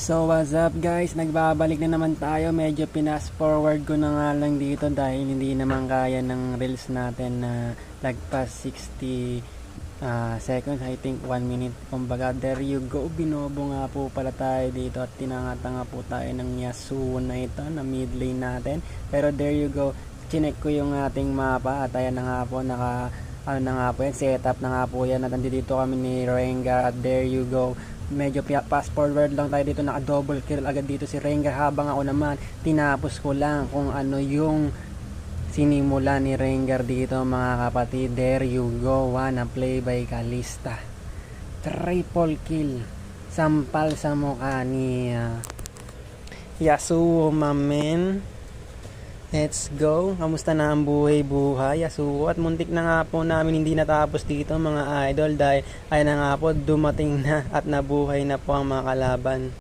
So what's up guys, nagbabalik na naman tayo. Medyo pinas forward ko na nga lang dito dahil hindi naman kaya ng reels natin na lagpas 60 ah, seconds. I think 1 minute. Kumbaga there you go. Binobo nga po pala tayo dito at tinanga-tanga po tayo ng Yasuo na ito na mid lane natin. Pero there you go. Chinek ko yung ating mapa at ayan na nga po naka ano na nga po yan, setup na nga po yan at nandito kami ni Rengar at there you go medyo fast forward lang tayo dito naka double kill agad dito si Rengar. Habang ako naman tinapos ko lang kung ano yung sinimula ni Rengar dito mga kapatid. There you go one play by Kalista. Triple kill. Sampal sa mukha ni ah, Yasuo mamen Let's go. Kamusta na ang buhay-buhay? Yasuo at muntik na nga po namin hindi natapos dito mga idol dahil ay na nga po dumating na at nabuhay na po ang mga kalaban.